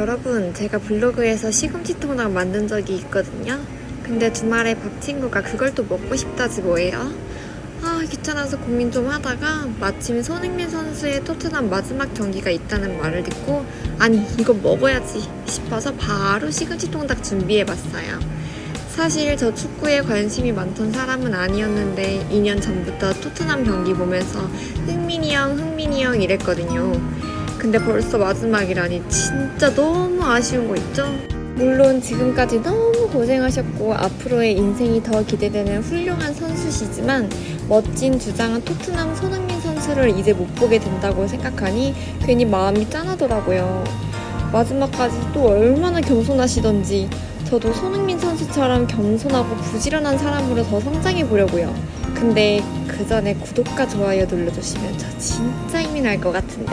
여러분, 제가 블로그에서 시금치 통닭 만든 적이 있거든요. 근데 주말에 밥 친구가 그걸 또 먹고 싶다지 뭐예요? 아, 귀찮아서 고민 좀 하다가 마침 손흥민 선수의 토트넘 마지막 경기가 있다는 말을 듣고 아니, 이거 먹어야지 싶어서 바로 시금치 통닭 준비해봤어요. 사실 저 축구에 관심이 많던 사람은 아니었는데 2년 전부터 토트넘 경기 보면서 흥민이 형, 흥민이 형 이랬거든요. 근데 벌써 마지막이라니 진짜 너무 아쉬운 거 있죠? 물론 지금까지 너무 고생하셨고 앞으로의 인생이 더 기대되는 훌륭한 선수시지만 멋진 주장한 토트넘 손흥민 선수를 이제 못 보게 된다고 생각하니 괜히 마음이 짠하더라고요. 마지막까지 또 얼마나 겸손하시던지 저도 손흥민 선수처럼 겸손하고 부지런한 사람으로 더 성장해 보려고요. 근데 그 전에 구독과 좋아요 눌러주시면 저 진짜 힘이 날 것 같은데.